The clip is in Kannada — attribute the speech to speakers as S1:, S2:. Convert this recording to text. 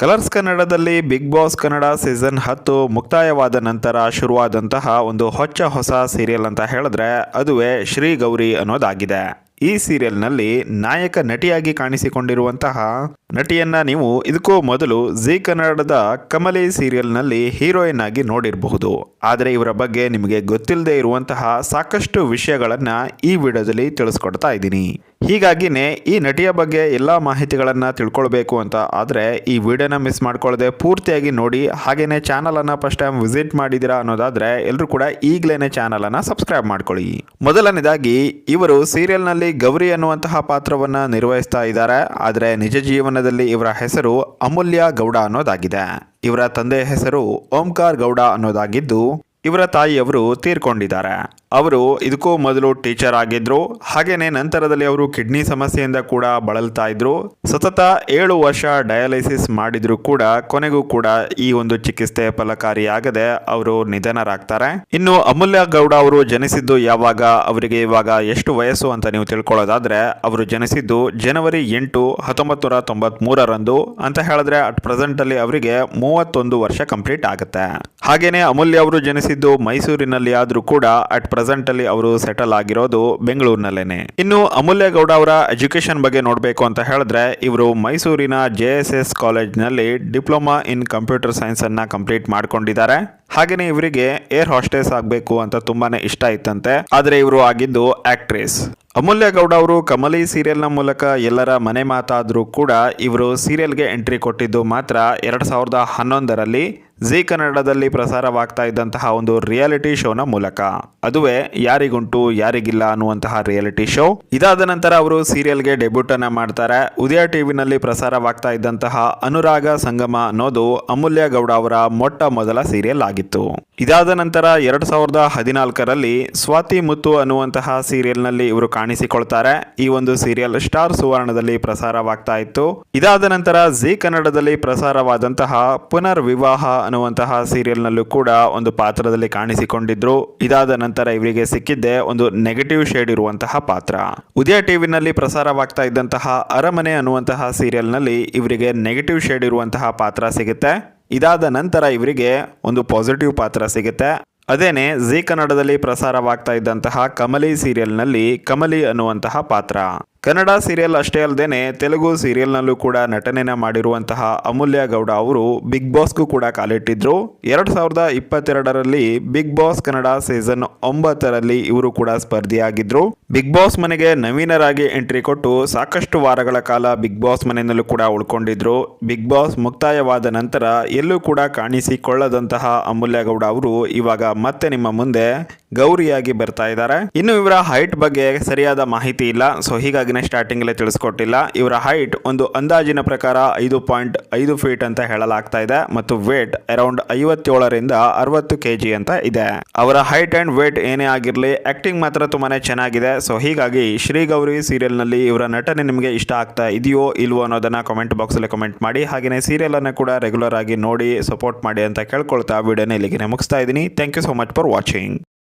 S1: ಕಲರ್ಸ್ ಕನ್ನಡದಲ್ಲಿ ಬಿಗ್ ಬಾಸ್ ಕನ್ನಡ ಸೀಸನ್ ಹತ್ತು ಮುಕ್ತಾಯವಾದ ನಂತರ ಶುರುವಾದಂತಹ ಒಂದು ಹೊಚ್ಚ ಹೊಸ ಸೀರಿಯಲ್ ಅಂತ ಹೇಳಿದ್ರೆ ಅದುವೇ ಶ್ರೀ ಗೌರಿ ಅನ್ನೋದಾಗಿದೆ. ಈ ಸೀರಿಯಲ್ನಲ್ಲಿ ನಾಯಕ ನಟಿಯಾಗಿ ಕಾಣಿಸಿಕೊಂಡಿರುವಂತಹ ನಟಿಯನ್ನ ನೀವು ಇದಕ್ಕೂ ಮೊದಲು ಜಿ ಕನ್ನಡದ ಕಮಲಿ ಸೀರಿಯಲ್ನಲ್ಲಿ ಹೀರೋಯಿನ್ ಆಗಿ ನೋಡಿರಬಹುದು. ಆದರೆ ಇವರ ಬಗ್ಗೆ ನಿಮಗೆ ಗೊತ್ತಿಲ್ಲದೆ ಇರುವಂತಹ ಸಾಕಷ್ಟು ವಿಷಯಗಳನ್ನು ಈ ವಿಡಿಯೋದಲ್ಲಿ ತಿಳಿಸ್ಕೊಡ್ತಾ ಇದ್ದೀನಿ. ಹೀಗಾಗಿನೇ ಈ ನಟಿಯ ಬಗ್ಗೆ ಎಲ್ಲ ಮಾಹಿತಿಗಳನ್ನು ತಿಳ್ಕೊಳ್ಬೇಕು ಅಂತ. ಆದರೆ ಈ ವಿಡಿಯೋನ ಮಿಸ್ ಮಾಡ್ಕೊಳ್ಳದೆ ಪೂರ್ತಿಯಾಗಿ ನೋಡಿ ಹಾಗೆಯೇ ಚಾನಲನ್ನು ಫಸ್ಟ್ ಟೈಮ್ ವಿಸಿಟ್ ಮಾಡಿದ್ದೀರಾ ಅನ್ನೋದಾದರೆ ಎಲ್ಲರೂ ಕೂಡ ಈಗಲೇ ಚಾನಲನ್ನು ಸಬ್ಸ್ಕ್ರೈಬ್ ಮಾಡ್ಕೊಳ್ಳಿ. ಮೊದಲನೇದಾಗಿ, ಇವರು ಸೀರಿಯಲ್ನಲ್ಲಿ ಗೌರಿ ಅನ್ನುವಂತಹ ಪಾತ್ರವನ್ನು ನಿರ್ವಹಿಸ್ತಾ ಇದ್ದಾರೆ. ಆದರೆ ನಿಜ ಜೀವನದಲ್ಲಿ ಇವರ ಹೆಸರು ಅಮೂಲ್ಯ ಗೌಡ ಅನ್ನೋದಾಗಿದೆ. ಇವರ ತಂದೆಯ ಹೆಸರು ಓಂಕಾರ್ ಗೌಡ ಅನ್ನೋದಾಗಿದ್ದು ಇವರ ತಾಯಿಯವರು ತೀರ್ಕೊಂಡಿದ್ದಾರೆ. ಅವರು ಇದಕ್ಕೂ ಮೊದಲು ಟೀಚರ್ ಆಗಿದ್ರು. ಹಾಗೇನೆ ನಂತರದಲ್ಲಿ ಅವರು ಕಿಡ್ನಿ ಸಮಸ್ಯೆಯಿಂದ ಕೂಡ ಬಳಲ್ತಾ ಇದ್ರು. ಸತತ ಏಳು ವರ್ಷ ಡಯಾಲಿಸಿಸ್ ಮಾಡಿದ್ರು ಕೂಡ ಕೊನೆಗೂ ಕೂಡ ಈ ಒಂದು ಚಿಕಿತ್ಸೆ ಫಲಕಾರಿಯಾಗದೆ ಅವರು ನಿಧನರಾಗ್ತಾರೆ. ಇನ್ನು ಅಮೂಲ್ಯ ಗೌಡ ಅವರು ಜನಿಸಿದ್ದು ಯಾವಾಗ, ಅವರಿಗೆ ಇವಾಗ ಎಷ್ಟು ವಯಸ್ಸು ಅಂತ ನೀವು ತಿಳ್ಕೊಳ್ಳೋದಾದ್ರೆ, ಅವರು ಜನಿಸಿದ್ದು ಜನವರಿ ಎಂಟು ಹತ್ತೊಂಬತ್ತು ನೂರ ತೊಂಬತ್ ಮೂರರಂದು ಅಂತ ಹೇಳಿದ್ರೆ, ಅಟ್ ಪ್ರೆಸೆಂಟ್ ಅಲ್ಲಿ ಅವರಿಗೆ ಮೂವತ್ತೊಂದು ವರ್ಷ ಕಂಪ್ಲೀಟ್ ಆಗುತ್ತೆ. ಹಾಗೇನೆ ಅಮೂಲ್ಯ ಅವರು ಜನಿಸಿದ್ದು ಮೈಸೂರಿನಲ್ಲಿ ಆದರೂ ಕೂಡ ಅಟ್ ಪ್ರೆಸೆಂಟ್ ಅಲ್ಲಿ ಅವರು ಸೆಟಲ್ ಆಗಿರೋದು ಬೆಂಗಳೂರಿನಲ್ಲೇನೆ. ಇನ್ನು ಅಮೂಲ್ಯ ಗೌಡ ಅವರ ಎಜುಕೇಶನ್ ಬಗ್ಗೆ ನೋಡಬೇಕು ಅಂತ ಹೇಳಿದ್ರೆ, ಇವರು ಮೈಸೂರಿನ ಜೆ ಎಸ್ ಎಸ್ ಕಾಲೇಜ್ನಲ್ಲಿ ಡಿಪ್ಲೊಮಾ ಇನ್ ಕಂಪ್ಯೂಟರ್ ಸೈನ್ಸ್ ಅನ್ನ ಕಂಪ್ಲೀಟ್ ಮಾಡ್ಕೊಂಡಿದ್ದಾರೆ. ಹಾಗೇನೆ ಇವರಿಗೆ ಏರ್ ಹಾಸ್ಟೆಸ್ ಆಗಬೇಕು ಅಂತ ತುಂಬಾನೇ ಇಷ್ಟ ಇತ್ತಂತೆ. ಆದ್ರೆ ಇವರು ಆಗಿದ್ದು ಆಕ್ಟ್ರೆಸ್ ಅಮೂಲ್ಯ ಗೌಡ ಅವರು ಕಮಲಿ ಸೀರಿಯಲ್ನ ಮೂಲಕ ಎಲ್ಲರ ಮನೆ ಮಾತಾದರೂ ಕೂಡ ಇವರು ಸೀರಿಯಲ್ಗೆ ಎಂಟ್ರಿ ಕೊಟ್ಟಿದ್ದು ಮಾತ್ರ ಎರಡು ಸಾವಿರದ ಹನ್ನೊಂದರಲ್ಲಿ ಜಿ ಕನ್ನಡದಲ್ಲಿ ಪ್ರಸಾರವಾಗ್ತಾ ಇದ್ದಂತಹ ಒಂದು ರಿಯಾಲಿಟಿ ಶೋನ ಮೂಲಕ. ಅದುವೇ ಯಾರಿಗುಂಟು, ಯಾರಿಗಿಲ್ಲ ಅನ್ನುವಂತಹ ರಿಯಾಲಿಟಿ ಶೋ ಇದಾದ ನಂತರ ಅವರು ಸೀರಿಯಲ್ಗೆ ಡೆಬ್ಯೂಟ್ ಅನ್ನ ಮಾಡ್ತಾರೆ. ಉದಯ ಟಿವಿನಲ್ಲಿ ಪ್ರಸಾರವಾಗ್ತಾ ಇದ್ದಂತಹ ಅನುರಾಗ ಸಂಗಮ ಅನ್ನೋದು ಅಮೂಲ್ಯ ಗೌಡ ಅವರ ಮೊಟ್ಟ ಮೊದಲ ಸೀರಿಯಲ್ ಆಗಿತ್ತು. ಇದಾದ ನಂತರ ಎರಡು ಸಾವಿರದ ಹದಿನಾಲ್ಕರಲ್ಲಿ ಸ್ವಾತಿ ಮುತ್ತು ಅನ್ನುವಂತಹ ಸೀರಿಯಲ್ನಲ್ಲಿ ಇವರು ಕಾಣಿಸಿಕೊಳ್ತಾರೆ. ಈ ಒಂದು ಸೀರಿಯಲ್ ಸ್ಟಾರ್ ಸುವರ್ಣದಲ್ಲಿ ಪ್ರಸಾರವಾಗ್ತಾ ಇತ್ತು. ಇದಾದ ನಂತರ ಜಿ ಕನ್ನಡದಲ್ಲಿ ಪ್ರಸಾರವಾದಂತಹ ಪುನರ್ ವಿವಾಹ ಅನ್ನುವಂತಹ ಸೀರಿಯಲ್ನಲ್ಲೂ ಕೂಡ ಒಂದು ಪಾತ್ರದಲ್ಲಿ ಕಾಣಿಸಿಕೊಂಡಿದ್ರು. ಇದಾದ ನಂತರ ಇವರಿಗೆ ಸಿಕ್ಕಿದ್ದೆ ಒಂದು ನೆಗೆಟಿವ್ ಶೇಡ್ ಇರುವಂತಹ ಪಾತ್ರ. ಉದಯ ಟಿವಿನಲ್ಲಿ ಪ್ರಸಾರವಾಗ್ತಾ ಇದ್ದಂತಹ ಅರಮನೆ ಅನ್ನುವಂತಹ ಸೀರಿಯಲ್ನಲ್ಲಿ ಇವರಿಗೆ ನೆಗೆಟಿವ್ ಶೇಡ್ ಇರುವಂತಹ ಪಾತ್ರ ಸಿಗುತ್ತೆ. ಇದಾದ ನಂತರ ಇವರಿಗೆ ಒಂದು ಪಾಸಿಟಿವ್ ಪಾತ್ರ ಸಿಗುತ್ತೆ. ಅದೇನೆ ಜಿ ಕನ್ನಡದಲ್ಲಿ ಪ್ರಸಾರವಾಗ್ತಾ ಇದ್ದಂತಹ ಕಮಲಿ ಸೀರಿಯಲ್ನಲ್ಲಿ ಕಮಲಿ ಅನ್ನುವಂತಹ ಪಾತ್ರ. ಕನ್ನಡ ಸೀರಿಯಲ್ ಅಷ್ಟೇ ಅಲ್ಲದೇನೆ ತೆಲುಗು ಸೀರಿಯಲ್ನಲ್ಲೂ ಕೂಡ ನಟನೆನ ಮಾಡಿರುವಂತಹ ಅಮೂಲ್ಯ ಗೌಡ ಅವರು ಬಿಗ್ ಬಾಸ್ಗೂ ಕೂಡ ಕಾಲಿಟ್ಟಿದ್ರು. ಎರಡು ಸಾವಿರದ ಇಪ್ಪತ್ತೆರಡರಲ್ಲಿ ಬಿಗ್ ಬಾಸ್ ಕನ್ನಡ ಸೀಸನ್ ಒಂಬತ್ತರಲ್ಲಿ ಇವರು ಕೂಡ ಸ್ಪರ್ಧಿಯಾಗಿದ್ರು. ಬಿಗ್ ಬಾಸ್ ಮನೆಗೆ ನವೀನರಾಗಿ ಎಂಟ್ರಿ ಕೊಟ್ಟು ಸಾಕಷ್ಟು ವಾರಗಳ ಕಾಲ ಬಿಗ್ ಬಾಸ್ ಮನೆಯಲ್ಲೂ ಕೂಡ ಉಳ್ಕೊಂಡಿದ್ರು. ಬಿಗ್ ಬಾಸ್ ಮುಕ್ತಾಯವಾದ ನಂತರ ಎಲ್ಲೂ ಕೂಡ ಕಾಣಿಸಿಕೊಳ್ಳದಂತಹ ಅಮೂಲ್ಯ ಗೌಡ ಅವರು ಇವಾಗ ಮತ್ತೆ ನಿಮ್ಮ ಮುಂದೆ ಗೌರಿಯಾಗಿ ಬರ್ತಾ ಇದ್ದಾರೆ. ಇನ್ನು ಇವರ ಹೈಟ್ ಬಗ್ಗೆ ಸರಿಯಾದ ಮಾಹಿತಿ ಇಲ್ಲ ಸೊ ಹೀಗಾಗಿನೇ ಸ್ಟಾರ್ಟಿಂಗ್ ಅಲ್ಲೇ ತಿಳಿಸ್ಕೊಟ್ಟಿಲ್ಲ. ಇವರ ಹೈಟ್ ಒಂದು ಅಂದಾಜಿನ ಪ್ರಕಾರ ಐದು ಪಾಯಿಂಟ್ ಐದು ಫೀಟ್ ಅಂತ ಹೇಳಲಾಗ್ತಾ ಇದೆ ಮತ್ತು ವೇಟ್ ಅರೌಂಡ್ ಐವತ್ತೇಳರಿಂದ ಅರವತ್ತು ಕೆ ಜಿ ಅಂತ ಇದೆ. ಅವರ ಹೈಟ್ ಅಂಡ್ ವೇಟ್ ಏನೇ ಆಗಿರಲಿ ಆಕ್ಟಿಂಗ್ ಮಾತ್ರ ತುಂಬಾನೇ ಚೆನ್ನಾಗಿದೆ. ಸೊ ಹೀಗಾಗಿ ಶ್ರೀ ಗೌರಿ ಸೀರಿಯಲ್ನಲ್ಲಿ ಇವರ ನಟನೆ ನಿಮಗೆ ಇಷ್ಟ ಆಗ್ತಾ ಇದೆಯೋ ಇಲ್ವೋ ಅನ್ನೋದನ್ನ ಕಮೆಂಟ್ ಬಾಕ್ಸ್ ಅಲ್ಲಿ ಕಮೆಂಟ್ ಮಾಡಿ. ಹಾಗೆಯೇ ಸೀರಿಯಲ್ ಅನ್ನು ಕೂಡ ರೆಗ್ಯುಲರ್ ಆಗಿ ನೋಡಿ ಸಪೋರ್ಟ್ ಮಾಡಿ ಅಂತ ಕೇಳ್ಕೊಳ್ತಾ ವಿಡಿಯೋನ ಇಲ್ಲಿಗೆ ಮುಗಿಸ್ತಾ ಇದ್ದೀನಿ. Thank you so much for watching